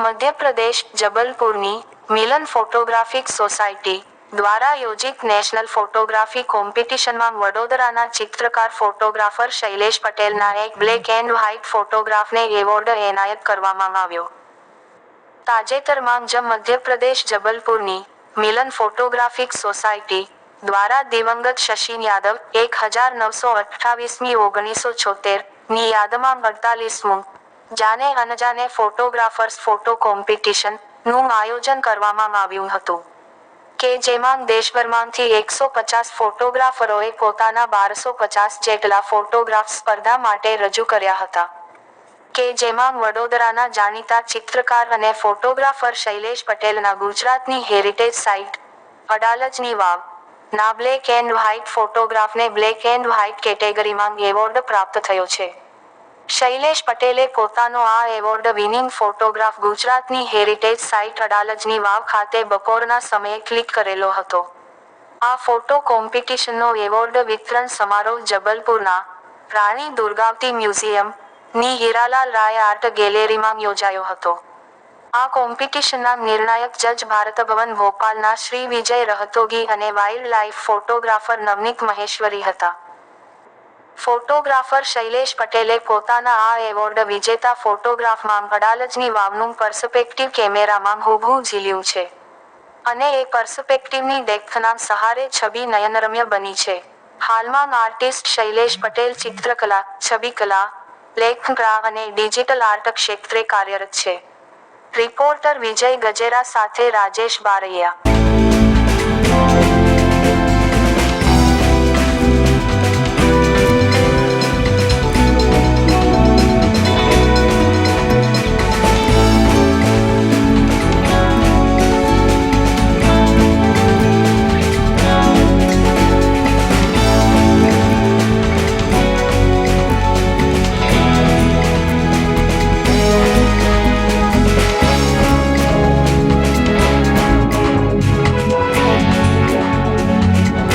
મધ્યપ્રદેશ જબલપુરની Milan photographic society દ્વારા યોજિત નેશનલ ફોટોગ્રાફી કોમ્પિટિશનમાં વડોદરાના ચિત્રકાર ફોટોગ્રાફર શૈલેષ પટેલના એક બ્લેક એન્ડ વ્હાઇટ ફોટોગ્રાફને એવોર્ડ એનાયત કરવામાં આવ્યો. તાજેતરમાં જ મધ્યપ્રદેશ જબલપુરની મિલન ફોટોગ્રાફિક સોસાયટી દ્વારા દિવંગત શશીન યાદવ એક હજાર નવસો અઠ્ઠાવીસમી ઓગણીસો છોતેરની યાદમાં અડતાલીસમું જાને અનજાને ફોટોગ્રાફર્સ ફોટો કોમ્પિટિશનનું આયોજન કરવામાં આવ્યું હતું. કે જેમાં દેશભરમાંથી એકસો પચાસ ફોટોગ્રાફરોએ પોતાના બારસો પચાસ જેટલા ફોટોગ્રાફ સ્પર્ધા માટે રજૂ કર્યા હતા. કે જેમાં વડોદરાના જાણીતા ચિત્રકાર અને ફોટોગ્રાફર શૈલેષ પટેલના ગુજરાતની હેરિટેજ સાઇટ અડાલજની વાવ ના બ્લેક એન્ડ વ્હાઇટ ફોટોગ્રાફને બ્લેક એન્ડ વ્હાઇટ કેટેગરીમાં એવોર્ડ પ્રાપ્ત થયો છે. શૈલેષ પટેલે પોતાનો આ એવોર્ડ વિનિંગ ફોટોગ્રાફ ગુજરાતની હેરિટેજ સાઇટ અડાલજની વાવ ખાતે બપોરના સમયે ક્લિક કરેલો હતો. આ ફોટો કોમ્પિટિશનનો એવોર્ડ વિતરણ સમારોહ જબલપુરના રાણી દુર્ગાવતી મ્યુઝિયમની હીરાલાલ રાય આર્ટ ગેલેરીમાં યોજાયો હતો. આ કોમ્પિટિશનના નિર્ણાયક જજ ભારત ભવન ભોપાલના શ્રી વિજય રહતોગી અને wild life photographer Navneet Maheshwari હતા. ફોટોગ્રાફર શૈલેષ પટેલે પોતાના આ એવોર્ડ વિજેતા ફોટોગ્રાફમાં વડાલજની વાવનું પર્સપેક્ટિવ કેમેરામાં હુબહુ ઝીલ્યું છે. અને એ પર્સપેક્ટિવની ડેપ્થના સહારે છબી નયનરમ્ય બની છે. હાલમાં આર્ટિસ્ટ શૈલેષ પટેલ ચિત્રકલા, છબીકલા લેખકલા અને ડિજિટલ આર્ટ ક્ષેત્રે કાર્યરત છે. રિપોર્ટર વિજય ગજેરા સાથે રાજેશ બારૈયા.